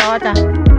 ต่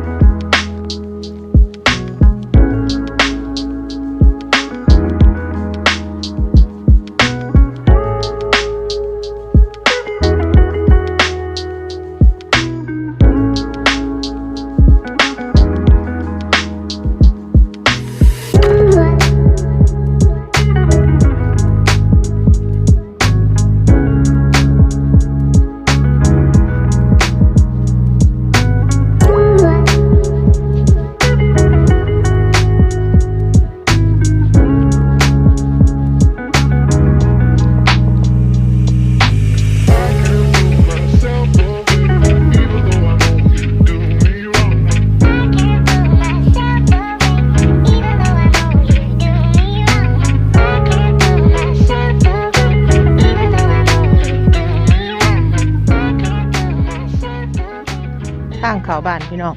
างเขาบ้านพี่น้อง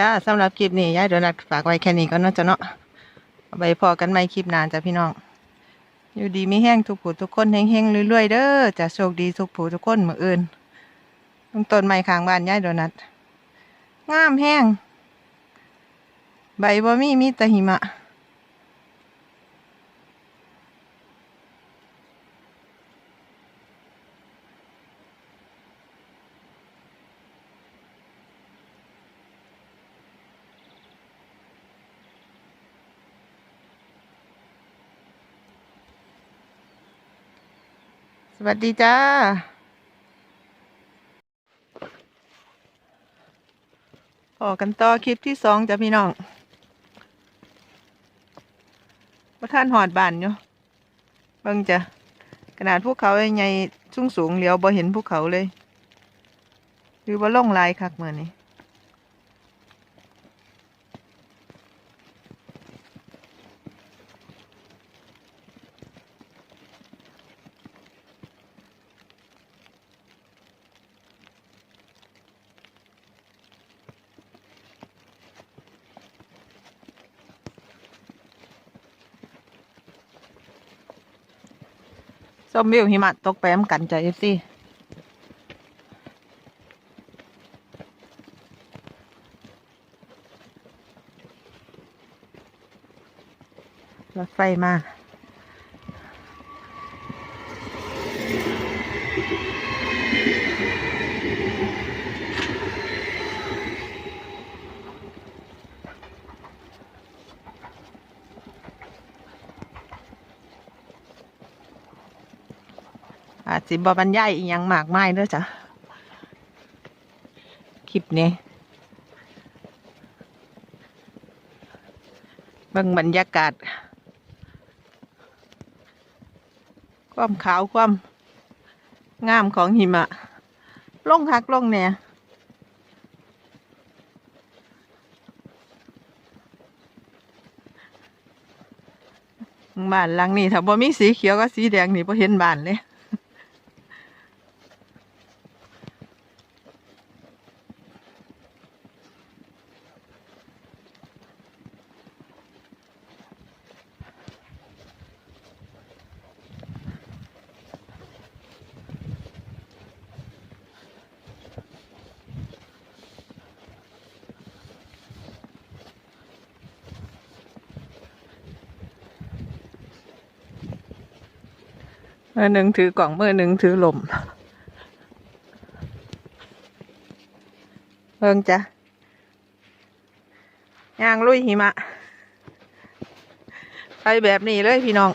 จ้าสำหรับคลิปนี้ยายโดนัทฝากไว้แค่นี้ก็น่าจะเนาะไปพอกันใหม่คลิปนานจ้ะพี่น้อง อยู่ดีไม่แห้งทุกผู้ทุกคนแห้งๆเรื่อยๆเด้อจะโชคดีทุกผู้ทุกคนเหมืออื่นต้นไม้ข้างบ้านยายโดนัทงามแห้งใบบ่มีมีแต่หิมะ วัสดีจ้าพอกันต่อคลิปที่สองจ้ะพี่น้องว่าท่านหอดบานอยู่เบิ่งจ้ะขนาดภูเขาใหญ่สูงสูงเหลียวบ่เห็นภูเขาเลย คือว่าล่องลายคักเมื่อนี้ มวิวหิมะตกแปมกันใจเอฟซีรถไฟมา อาจสิบบรรยายอีหยังมากมายเด้อจ้ะคลิปนี้บิ่งบรรยากาศ ความขาวความงามของหิมะล่งคักล่งเนี่ยบ้านหลังนี้ถ้าบ่มีสีเขียวก็สีแดงนี่บ่เห็นบ้านเลย มือหนึ่งถือกล่องมือหนึ่งถือลมเบิ่งจ้ะย่างลุยหิมะ ไปแบบนี้เลยพี่น้อง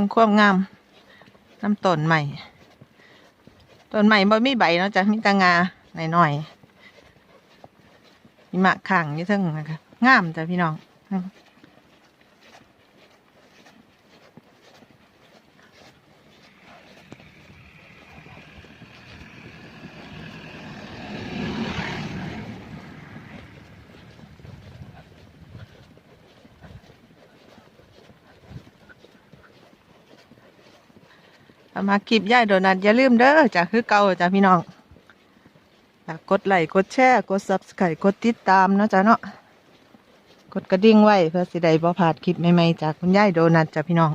เรื่องความงามน้ำต้นใหม่ต้นใหม่บ่มีใบเนาะจ้ะมีแตางาหน่อยๆมีมากข้างนี่ทั้งนะคะงามจ้ะพี่น้อง มาคลิปย่ายโดนัทอย่าลืมเด้อจากคือเก่าจ้ะพี่น้องฝากกดไลค์กดแชร์กด subscribe กดติดตามเนาะจ้ะเนาะกดกระดิ่งไว้เพื่อสิได้บ่พลาดคลิปใหม่ๆจากคุณย่ายโดนัทจ้ะพี่น้อง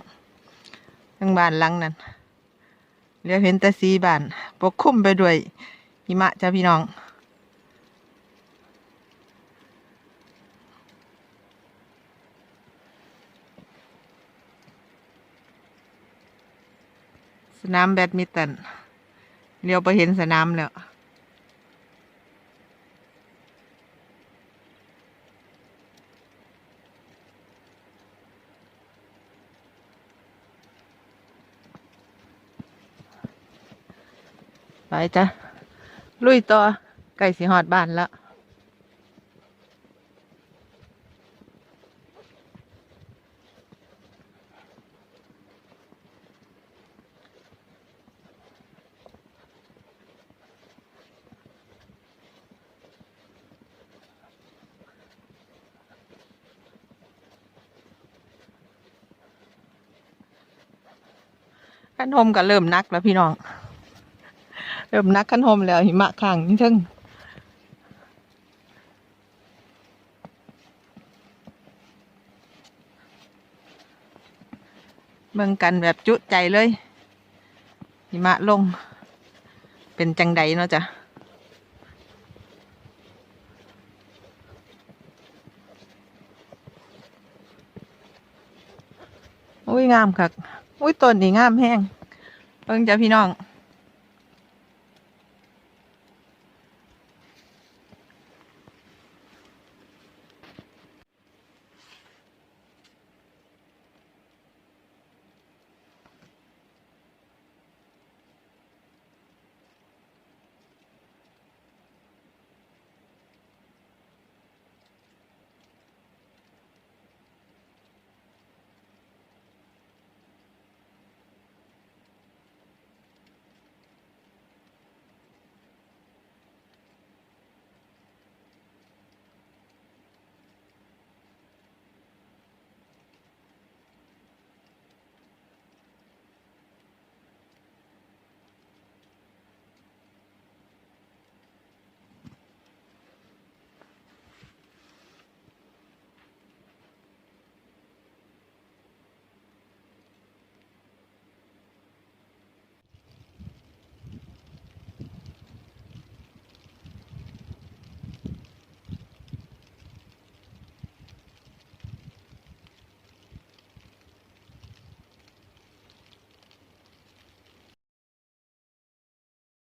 ทั้งบ้านหลังนั้นเรียกเห็นแต่สีบ้านปกคลุมไปด้วยหิมะจ้ะพี่น้อง สนามแบดมินตันเลี้ยวไปเห็นสนามแล้วไปจ้ะลุยต่อใกล้สิหอดบ้านแล้ว ขันโฮมก็เริ่มนักแล้วพี่น้อง เริ่มนักขันโฮมแล้วหิมะข้างนี่ทึ่งเบิ่งกันแบบจุใจเลย หิมะลง เป็นจังใดเนาะจ้ะอุ้ยงามคัก อุ้ยต้นนี่งามแห้งเบิ่งจ้ะพี่น้อง